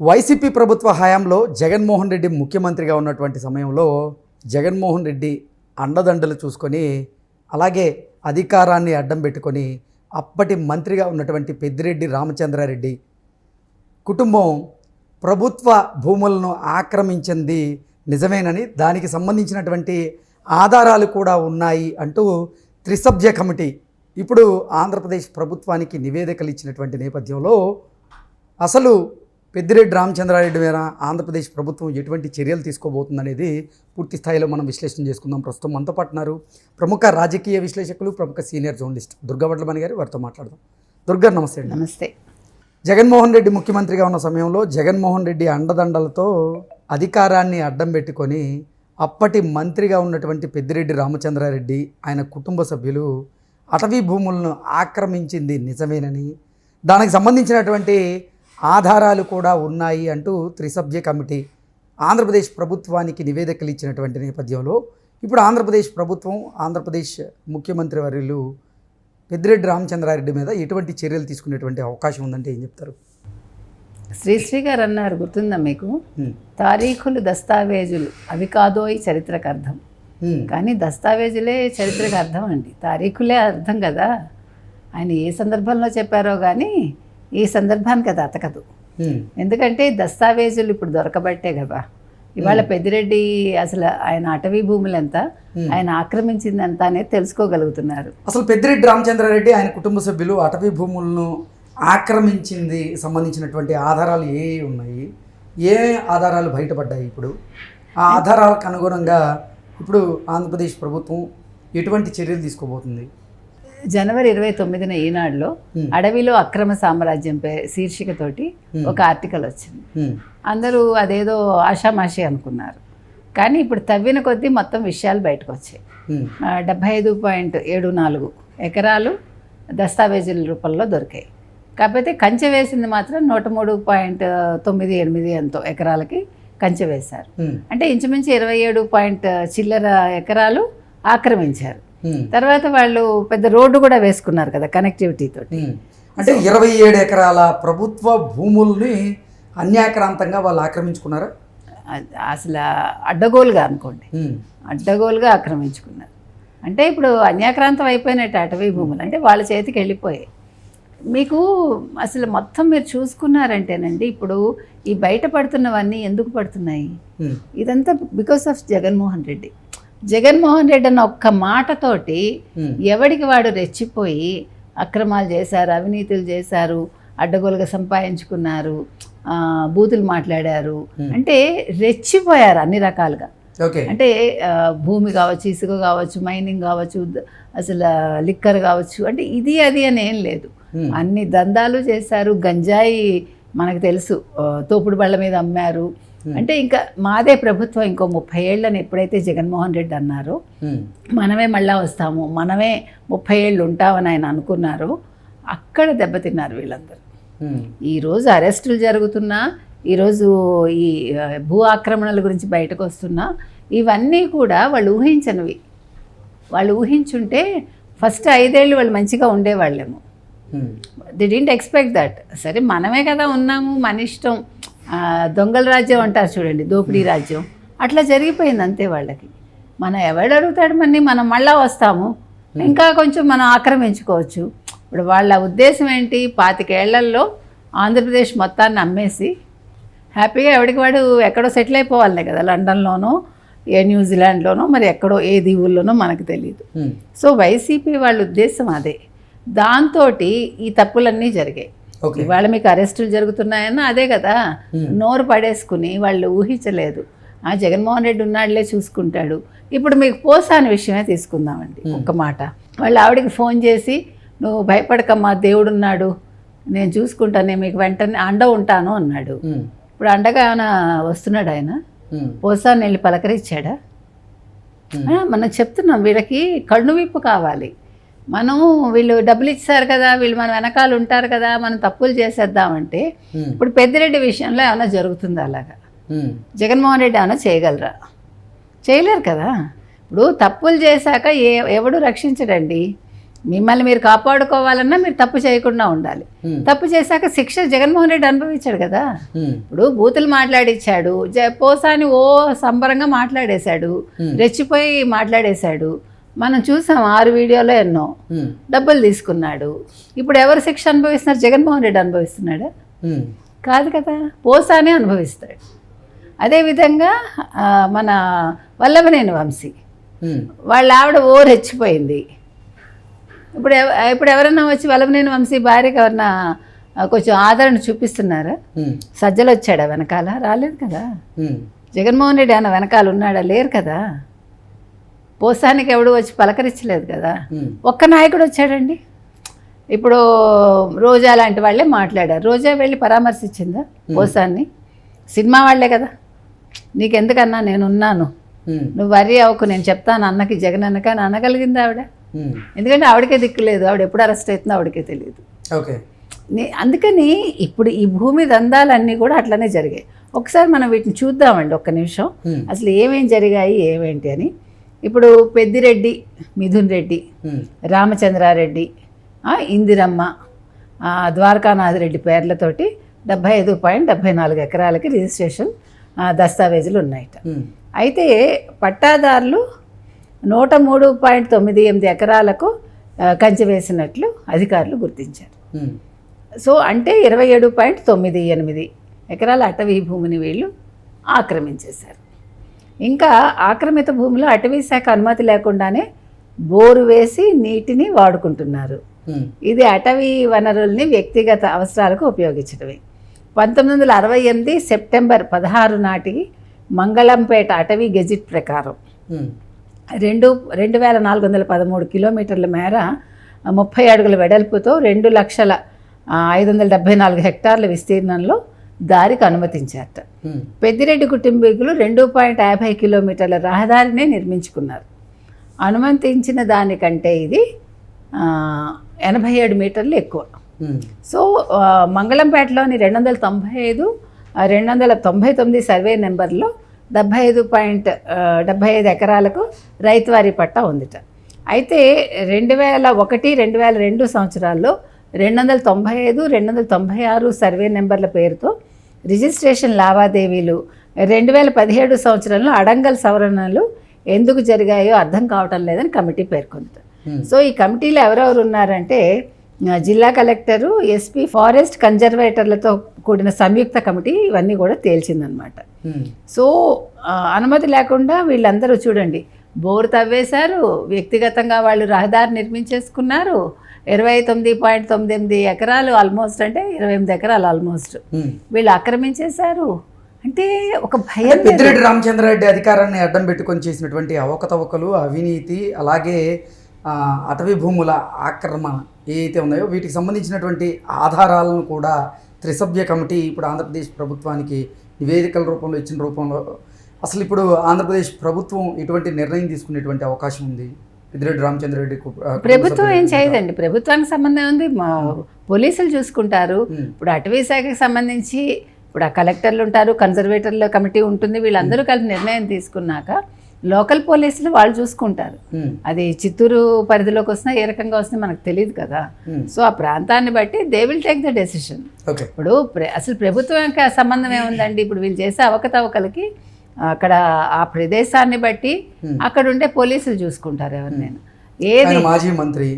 YCP ప్రభుత్వ హయాంలో జగన్మోహన్ రెడ్డి ముఖ్యమంత్రిగా ఉన్నటువంటి సమయంలో జగన్మోహన్ రెడ్డి అండదండలు చూసుకొని అలాగే అధికారాన్ని అడ్డం పెట్టుకొని అప్పటి మంత్రిగా ఉన్నటువంటి పెద్దిరెడ్డి రామచంద్రారెడ్డి కుటుంబం ప్రభుత్వ భూములను ఆక్రమించింది నిజమేనని దానికి సంబంధించినటువంటి ఆధారాలు కూడా ఉన్నాయి అంటూ త్రిసభ్య కమిటీ ఇప్పుడు ఆంధ్రప్రదేశ్ ప్రభుత్వానికి నివేదికలు ఇచ్చినటువంటి నేపథ్యంలో అసలు పెద్దిరెడ్డి రామచంద్రారెడ్డి మీద ఆంధ్రప్రదేశ్ ప్రభుత్వం ఎటువంటి చర్యలు తీసుకోబోతుందనేది పూర్తి స్థాయిలో మనం విశ్లేషణ చేసుకుందాం. ప్రస్తుతం మనతో పాటున్నారు ప్రముఖ రాజకీయ విశ్లేషకులు ప్రముఖ సీనియర్ జర్నలిస్ట్ దుర్గా వడ్లమణి గారి. వారితో మాట్లాడదాం. దుర్గా నమస్తే అండి. నమస్తే. జగన్మోహన్ రెడ్డి ముఖ్యమంత్రిగా ఉన్న సమయంలో జగన్మోహన్ రెడ్డి అండదండలతో అధికారాన్ని అడ్డం పెట్టుకొని అప్పటి మంత్రిగా ఉన్నటువంటి పెద్దిరెడ్డి రామచంద్రారెడ్డి ఆయన కుటుంబ సభ్యులు అటవీ భూములను ఆక్రమించింది నిజమేనని దానికి సంబంధించినటువంటి ఆధారాలు కూడా ఉన్నాయి అంటూ త్రిసభ్య కమిటీ ఆంధ్రప్రదేశ్ ప్రభుత్వానికి నివేదికలు ఇచ్చినటువంటి నేపథ్యంలో ఇప్పుడు ఆంధ్రప్రదేశ్ ప్రభుత్వం ఆంధ్రప్రదేశ్ ముఖ్యమంత్రి వర్యులు పెద్దిరెడ్డి రామచంద్రారెడ్డి మీద ఎటువంటి చర్యలు తీసుకునేటువంటి అవకాశం ఉందంటే ఏం చెప్తారు? శ్రీశ్రీ గారు అన్నారు గుర్తుందా మీకు. తారీఖులు దస్తావేజులు అవి కాదోయ్ చరిత్రకు అర్థం. కానీ దస్తావేజులే చరిత్రకు అర్థం అండి. తారీఖులే అర్థం కదా. ఆయన ఏ సందర్భంలో చెప్పారో కానీ ఈ సందర్భానికి అది అతకదు. ఎందుకంటే దస్తావేజులు ఇప్పుడు దొరకబట్టే కదా. ఇవాళ పెద్దిరెడ్డి అసలు ఆయన అటవీ భూములు ఎంత ఆయన ఆక్రమించింది ఎంత అనేది తెలుసుకోగలుగుతున్నారు. అసలు పెద్దిరెడ్డి రామచంద్రారెడ్డి ఆయన కుటుంబ సభ్యులు అటవీ భూములను ఆక్రమించింది సంబంధించినటువంటి ఆధారాలు ఏ ఉన్నాయి? ఏ ఆధారాలు బయటపడ్డాయి ఇప్పుడు? ఆ ఆధారాలకు అనుగుణంగా ఇప్పుడు ఆంధ్రప్రదేశ్ ప్రభుత్వం ఎటువంటి చర్యలు తీసుకోబోతుంది? జనవరి ఇరవై తొమ్మిదిన ఈనాడులో Hmm. అడవిలో అక్రమ సామ్రాజ్యం శీర్షికతోటి ఒక ఆర్టికల్ వచ్చింది హ్మ్. అందరూ అదేదో ఆషామాషి అనుకున్నారు కానీ ఇప్పుడు తవ్విన కొద్దీ మొత్తం విషయాలు బయటకు వచ్చాయి డెబ్భై ఐదు పాయింట్ ఏడు నాలుగు ఎకరాలు దస్తావేజుల రూపంలో దొరికాయి కాకపోతే కంచె వేసింది మాత్రం నూట మూడు పాయింట్ తొమ్మిది ఎనిమిది ఎంతో ఎకరాలకి కంచె వేశారు. అంటే ఇంచుమించు ఇరవై ఏడు పాయింట్ చిల్లర ఎకరాలు ఆక్రమించారు. తర్వాత వాళ్ళు పెద్ద రోడ్డు కూడా వేసుకున్నారు కదా కనెక్టివిటీ తోటి. హ్మ్. అంటే ఇరవై ఏడు ఎకరాల ప్రభుత్వ భూముల్ని అన్యాక్రాంతంగా వాళ్ళు ఆక్రమించుకున్నారా? అసలు అడ్డగోలుగా అనుకోండి. హ్మ్. అడ్డగోలుగా ఆక్రమించుకున్నారు. అంటే ఇప్పుడు అన్యాక్రాంతం అయిపోయినట్టు అటవీ భూములు అంటే వాళ్ళ చేతికి వెళ్ళిపోయాయి. మీకు అసలు మొత్తం మీరు చూసుకున్నారంటేనండి ఇప్పుడు ఈ బయట పడుతున్నవన్నీ ఎందుకు పడుతున్నాయి. ఇదంతా బికాస్ ఆఫ్ జగన్మోహన్ రెడ్డి. జగన్మోహన్ రెడ్డి అన్న ఒక్క మాటతోటి. ఎవడికి వాడు రెచ్చిపోయి అక్రమాలు చేశారు అవినీతులు చేశారు అడ్డగోలుగా సంపాదించుకున్నారు బూతులు మాట్లాడారు అంటే రెచ్చిపోయారు అన్ని రకాలుగా అంటే భూమి కావచ్చు ఇసుక కావచ్చు మైనింగ్ కావచ్చు అసలు లిక్కర్ కావచ్చు అంటే ఇది అది అని ఏం లేదు. అన్ని దందాలు చేశారు గంజాయి మనకు తెలుసు తోపుడు బళ్ళ మీద అమ్మారు అంటే ఇంకా మాదే ప్రభుత్వం ఇంకో ముప్పై ఏళ్ళని ఎప్పుడైతే జగన్మోహన్ రెడ్డి అన్నారో హ్మ్. మనమే మళ్ళా వస్తాము మనమే ముప్పై ఏళ్ళు ఉంటామని ఆయన అనుకున్నారు అక్కడ దెబ్బతిన్నారు వీళ్ళందరూ హ్మ్. ఈరోజు అరెస్టులు జరుగుతున్నా ఈరోజు ఈ భూ ఆక్రమణల గురించి బయటకు వస్తున్నా ఇవన్నీ కూడా వాళ్ళు ఊహించనివి వాళ్ళు ఊహించుంటే ఫస్ట్ ఐదేళ్ళు వాళ్ళు మంచిగా ఉండేవాళ్ళేమో. ది డింట్ ఎక్స్పెక్ట్ దట్ సరే మనమే కదా ఉన్నాము మన ఇష్టం దొంగల రాజ్యం అంటారు చూడండి దోపిడీ రాజ్యం. అట్లా జరిగిపోయింది అంతే వాళ్ళకి. మనం ఎవడు అడుగుతాడు మన్ని? మనం మళ్ళా వస్తాము. ఇంకా కొంచెం మనం ఆక్రమించుకోవచ్చు. ఇప్పుడు వాళ్ళ ఉద్దేశం ఏంటి? పాతికేళ్ళలో ఆంధ్రప్రదేశ్ మొత్తాన్ని అమ్మేసి హ్యాపీగా ఎవడికి వాడు ఎక్కడో సెటిల్ అయిపోవాలనే కదా లండన్లోనో ఏ న్యూజిలాండ్లోనో మరి ఎక్కడో ఏ దీవుల్లోనో మనకు తెలియదు. సో వైసీపీ వాళ్ళ ఉద్దేశం అదే. దాంతో ఈ తప్పులన్నీ జరిగాయి. ఇవాళ మీకు అరెస్టులు జరుగుతున్నాయన్న అదే కదా. నోరు పడేసుకుని వాళ్ళు ఊహించలేదు. ఆ జగన్మోహన్ రెడ్డి ఉన్నాడులే చూసుకుంటాడు. ఇప్పుడు మీకు పోసాని విషయమే తీసుకుందామండి. ఒక్క మాట. వాళ్ళు ఆవిడకి ఫోన్ చేసి నువ్వు భయపడకమ్మా దేవుడున్నాడు. నేను చూసుకుంటాను నేను మీకు వెంటనే అండ ఉంటాను అన్నాడు. ఇప్పుడు అండగా ఏమైనా వస్తున్నాడు ఆయన? హ్మ్. పోసాన్ని వెళ్ళి పలకరించాడా? మనం చెప్తున్నాం వీళ్ళకి కళ్ళు విప్పు కావాలి. మనం వీళ్ళు డబ్బులు ఇచ్చారు కదా వీళ్ళు మన వెనకాల ఉంటారు కదా మనం తప్పులు చేసేద్దామంటే. ఇప్పుడు పెద్దిరెడ్డి విషయంలో ఏమైనా జరుగుతుందా అలాగా. జగన్మోహన్ రెడ్డి ఏమైనా చేయగలరా చేయలేరు కదా ఇప్పుడు తప్పులు చేశాక ఏ ఎవడు రక్షించడండి మిమ్మల్ని మీరు కాపాడుకోవాలన్నా మీరు తప్పు చేయకుండా ఉండాలి. తప్పు చేశాక శిక్ష జగన్మోహన్ రెడ్డి అనుభవించాడు కదా ఇప్పుడు బూతులు మాట్లాడిచ్చాడు జ పోసాని ఓ సంబరంగా మాట్లాడేశాడు. రెచ్చిపోయి మాట్లాడేశాడు మనం చూసాం ఆరు వీడియోలో ఎన్నో. డబ్బులు తీసుకున్నాడు. ఇప్పుడు ఎవరు శిక్ష అనుభవిస్తున్నారు? జగన్మోహన్ రెడ్డి అనుభవిస్తున్నాడా? కాదు కదా. పోసానే అనుభవిస్తాడు. అదేవిధంగా మన వల్లభనేని వంశీ. వాళ్ళ ఆవిడ ఓ రెచ్చిపోయింది ఇప్పుడు ఇప్పుడు ఎవరన్నా వచ్చి వల్లభనేని వంశీ భార్యకి ఎవరన్నా కొంచెం ఆదరణ చూపిస్తున్నారా? సజ్జలు వచ్చాడా వెనకాల? రాలేదు కదా. జగన్మోహన్ రెడ్డి అన్న వెనకాల ఉన్నాడా? లేరు కదా. పోసానికి ఎవడు వచ్చి పలకరించలేదు కదా. ఒక్క నాయకుడు వచ్చాడండి? ఇప్పుడు రోజా లాంటి వాళ్ళే మాట్లాడారు. రోజా వెళ్ళి పరామర్శించిందా పోసాన్ని? సినిమా వాళ్ళే కదా. నీకెందుకన్నా నేనున్నాను. ఉమ్, నువ్వు వరి అవ్వకు నేను చెప్తాను అన్నకి జగన్ అన్నకి అని అనగలిగింది ఆవిడ? ఎందుకంటే ఆవిడకే దిక్కు లేదు. ఆవిడ ఎప్పుడు అరెస్ట్ అవుతుందో ఆవిడకే తెలియదు. ఓకే. అందుకని ఇప్పుడు ఈ భూమి దందాలన్నీ కూడా అట్లనే జరిగాయి. ఒకసారి మనం వీటిని చూద్దామండి ఒక్క నిమిషం. అసలు ఏమేం జరిగాయి ఏమేంటి అని. ఇప్పుడు పెద్దిరెడ్డి మిథున్ రెడ్డి రామచంద్రారెడ్డి ఇందిరమ్మ ఆ, ద్వారకానాథ్ రెడ్డి పేర్లతోటి డెబ్బై ఐదు పాయింట్ డెబ్బై నాలుగు ఎకరాలకి రిజిస్ట్రేషన్ దస్తావేజులు ఉన్నాయట. అయితే పట్టాదారులు నూట మూడు పాయింట్ తొమ్మిది ఎనిమిది ఎకరాలకు కంచె వేసినట్లు అధికారులు గుర్తించారు. సో అంటే ఇరవై ఏడు పాయింట్ తొమ్మిది ఎనిమిది ఎకరాల అటవీ భూమిని వీళ్ళు ఆక్రమించేశారు. ఇంకా ఆక్రమిత భూమిలో అటవీ శాఖ అనుమతి లేకుండానే బోరు వేసి నీటిని వాడుకుంటున్నారు. ఇది అటవీ వనరుల్ని వ్యక్తిగత అవసరాలకు ఉపయోగించడమే. పంతొమ్మిది వందల అరవై ఎనిమిది సెప్టెంబర్ పదహారు నాటికి మంగళంపేట అటవీ గెజిట్ ప్రకారం రెండు రెండు వేల నాలుగు వందల పదమూడు కిలోమీటర్ల మేర ముప్పై అడుగుల వెడల్పుతో రెండు లక్షల ఐదు వందల డెబ్బై నాలుగు హెక్టార్ల విస్తీర్ణంలో దారికి అనుమతించారట. పెద్దిరెడ్డి కుటుంబీకులు రెండు పాయింట్ యాభై కిలోమీటర్ల రహదారినే నిర్మించుకున్నారు. అనుమతించిన దానికంటే ఇది ఎనభై ఏడు మీటర్లు ఎక్కువ. సో మంగళంపేటలోని రెండు వందల తొంభై ఐదు రెండు వందల తొంభై తొమ్మిది సర్వే నెంబర్లో డెబ్బై ఐదు పాయింట్ డెబ్బై ఐదు ఎకరాలకు రైతువారీ పట్టా ఉందిట. అయితే రెండు వేల ఒకటి రెండు వేల రెండు సంవత్సరాల్లో రెండు వందల తొంభై ఐదు రెండు వందల తొంభై ఆరు సర్వే నెంబర్ల పేరుతో రిజిస్ట్రేషన్ లావాదేవీలు రెండు వేల పదిహేడు సంవత్సరంలో అడంగల్ సవరణలు ఎందుకు జరిగాయో అర్థం కావటం లేదని కమిటీ పేర్కొంది. ఉమ్, సో ఈ కమిటీలో ఎవరెవరు ఉన్నారంటే జిల్లా కలెక్టరు ఎస్పీ ఫారెస్ట్ కన్జర్వేటర్లతో కూడిన సంయుక్త కమిటీ ఇవన్నీ కూడా తేల్చిందనమాట. ఉమ్, సో అనుమతి లేకుండా వీళ్ళందరూ చూడండి బోరు తవ్వేశారు వ్యక్తిగతంగా వాళ్ళు రహదారి నిర్మించేసుకున్నారు ఇరవై తొమ్మిది పాయింట్ తొమ్మిది ఎనిమిది ఎకరాలు ఆల్మోస్ట్ అంటే ఇరవై ఎనిమిది ఎకరాలు ఆల్మోస్ట్ ఉమ్. వీళ్ళు ఆక్రమించేశారు. అంటే ఒక భయం పెద్దిరెడ్డి రామచంద్రారెడ్డి అధికారాన్ని అడ్డం పెట్టుకొని చేసినటువంటి అవకతవకలు అవినీతి అలాగే అటవీ భూముల ఆక్రమణ ఏవైతే ఉన్నాయో వీటికి సంబంధించినటువంటి ఆధారాలను కూడా త్రిసభ్య కమిటీ ఇప్పుడు ఆంధ్రప్రదేశ్ ప్రభుత్వానికి నివేదికల రూపంలో ఇచ్చిన రూపంలో అసలు ఇప్పుడు ఆంధ్రప్రదేశ్ ప్రభుత్వం ఇటువంటి నిర్ణయం తీసుకునేటువంటి అవకాశం ఉంది. పెద్దిరెడ్డి రామచంద్రారెడ్డి ప్రభుత్వం ఏం చేయదండి. ప్రభుత్వానికి సంబంధం ఉంది మా పోలీసులు చూసుకుంటారు. ఇప్పుడు అటవీ శాఖకి సంబంధించి ఇప్పుడు ఆ కలెక్టర్లు ఉంటారు కన్జర్వేటర్ల కమిటీ ఉంటుంది. వీళ్ళందరూ కలిసి నిర్ణయం తీసుకున్నాక లోకల్ పోలీసులు వాళ్ళు చూసుకుంటారు. అది చిత్తూరు పరిధిలోకి వస్తున్నా ఏ రకంగా వస్తుందో మనకు తెలియదు కదా. సో ఆ ప్రాంతాన్ని బట్టి they will take the decision ఇప్పుడు అసలు ప్రభుత్వం యొక్క సంబంధం ఏముందండి? ఇప్పుడు వీళ్ళు చేసే అవకతవకలకి అక్కడ ఆ ప్రదేశాన్ని బట్టి. అక్కడ ఉండే పోలీసులు చూసుకుంటారు ఎవరినైనా ఏది ఆయన మాజీ మంత్రి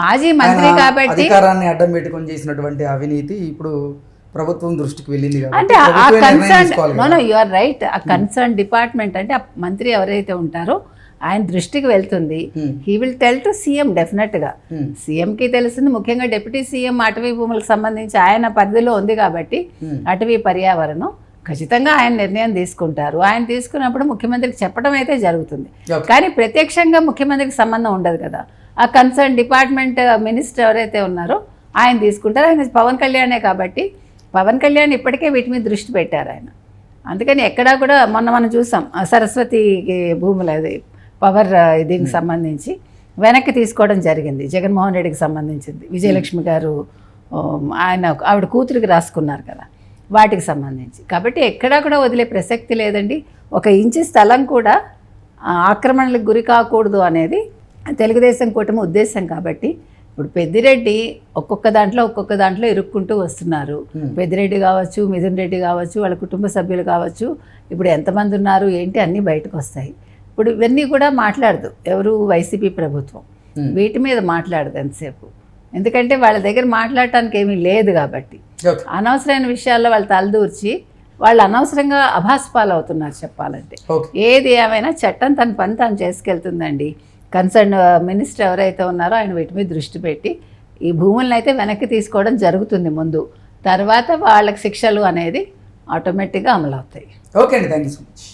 మాజీ మంత్రి కాబట్టి అధికారాన్ని అడ్డం పెట్టుకొని చేసినటువంటి అవినీతి ఇప్పుడు ప్రభుత్వం దృష్టికి వెళ్ళింది అంటే ఆ concern no. No you are right ఆ కన్సర్న్ డిపార్ట్మెంట్ అంటే ఆ మంత్రి ఎవరైతే ఉంటారో ఆయన దృష్టికి వెళ్తుంది. He will tell to CM డెఫినెట్గా. సీఎంకి తెలిసింది ముఖ్యంగా డిప్యూటీ సీఎం అటవీ భూములకు సంబంధించి ఆయన పరిధిలో ఉంది కాబట్టి. అటవీ పర్యావరణం ఖచ్చితంగా ఆయన నిర్ణయం తీసుకుంటారు. ఆయన తీసుకున్నప్పుడు ముఖ్యమంత్రికి చెప్పడం అయితే జరుగుతుంది. కానీ ప్రత్యక్షంగా ముఖ్యమంత్రికి సంబంధం ఉండదు కదా. ఆ కన్సర్న్ డిపార్ట్మెంట్ మినిస్టర్ ఎవరైతే ఉన్నారో ఆయన తీసుకుంటారు. ఆయన పవన్ కళ్యాణే కాబట్టి పవన్ కళ్యాణ్ ఇప్పటికే వీటి మీద దృష్టి పెట్టారు ఆయన. అందుకని ఎక్కడా కూడా మొన్న మనం చూసాం సరస్వతి భూములు అది పవర్ దీనికి సంబంధించి వెనక్కి తీసుకోవడం జరిగింది. జగన్మోహన్ రెడ్డికి సంబంధించింది. విజయలక్ష్మి గారు ఆయన ఆవిడ కూతురికి రాసుకున్నారు కదా. వాటికి సంబంధించి. కాబట్టి ఎక్కడా కూడా వదిలే ప్రసక్తి లేదండి. ఒక ఇంచు స్థలం కూడా ఆక్రమణలకు గురి కాకూడదు అనేది తెలుగుదేశం కూటమి ఉద్దేశం కాబట్టి ఇప్పుడు పెద్దిరెడ్డి ఒక్కొక్క దాంట్లో ఒక్కొక్క దాంట్లో ఇరుక్కుంటూ వస్తున్నారు. పెద్దిరెడ్డి కావచ్చు మిథున్ రెడ్డి కావచ్చు వాళ్ళ కుటుంబ సభ్యులు కావచ్చు ఇప్పుడు ఎంతమంది ఉన్నారు ఏంటి అన్నీ బయటకు వస్తాయి. ఇప్పుడు ఇవన్నీ కూడా మాట్లాడదు. ఎవరు వైసీపీ ప్రభుత్వం. వీటి మీద మాట్లాడదు ఎంతసేపు. ఎందుకంటే వాళ్ళ దగ్గర మాట్లాడటానికి ఏమీ లేదు కాబట్టి. అనవసరమైన విషయాల్లో వాళ్ళు తలదూర్చి వాళ్ళు అనవసరంగా అభాస్పాలు అవుతున్నారు చెప్పాలంటే. ఏది ఏమైనా చట్టం తన పని తాను చేసుకెళ్తుందండి. కన్సర్న్ మినిస్టర్ ఎవరైతే ఉన్నారో ఆయన వీటి మీద దృష్టి పెట్టి ఈ భూములను అయితే వెనక్కి తీసుకోవడం జరుగుతుంది ముందు. తర్వాత వాళ్ళకి శిక్షలు అనేది ఆటోమేటిక్గా అమలు అవుతాయి ఓకే అండి. Thank you so much.